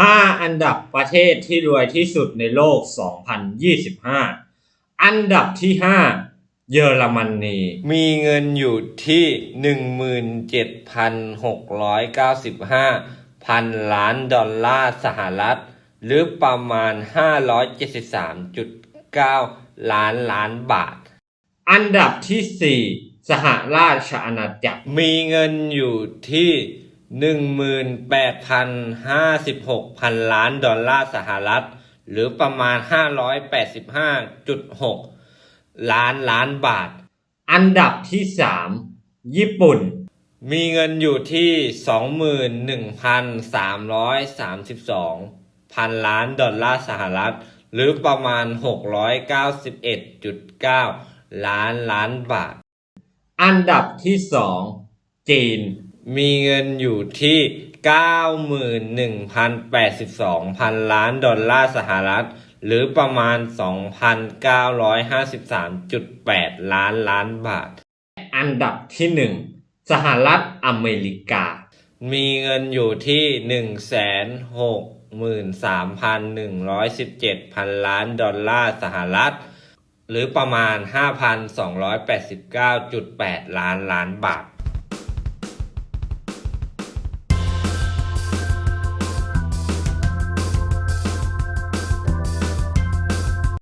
5 อันดับประเทศที่รวยที่สุดในโลก 2025 อันดับที่ 5 เยอรมนี มีเงินอยู่ที่หนึ่งหมื่นเจ็ดพันหกร้อยเก้าสิบห้าพันล้านดอลลาร์สหรัฐ หรือประมาณห้าร้อยเจ็ดสิบสามจุดเก้าล้านล้านบาท อันดับที่ 4 สหราชอาณาจักร มีเงินอยู่ที่ หนึ่งหมื่นแปดพันห้าสิบหกพันล้านดอลลาร์สหรัฐ หรือประมาณห้าร้อยแปดสิบห้าจุดหกล้านล้านบาท อันดับที่ 3 ญี่ปุ่น มีเงินอยู่ที่สองหมื่นหนึ่งพันสามร้อยสามสิบสองพันล้านดอลลาร์สหรัฐ หรือประมาณหกร้อยเก้าสิบเอ็ดจุดเก้าล้านล้านบาท อันดับที่ 2 จีน มีเงินอยู่ที่เก้าหมื่นหนึ่งพันแปดสิบสองพันล้านดอลลาร์สหรัฐ หรือประมาณสองพันเก้าร้อยห้าสิบสามจุดแปดล้านล้านบาท อันดับที่ 1 สหรัฐอเมริกา มีเงินอยู่ที่หนึ่งแสนหกหมื่นสามพันหนึ่งร้อยสิบเจ็ดพันล้านดอลลาร์สหรัฐ หรือประมาณห้าพันสองร้อยแปดสิบเก้าจุดแปดล้านล้านบาท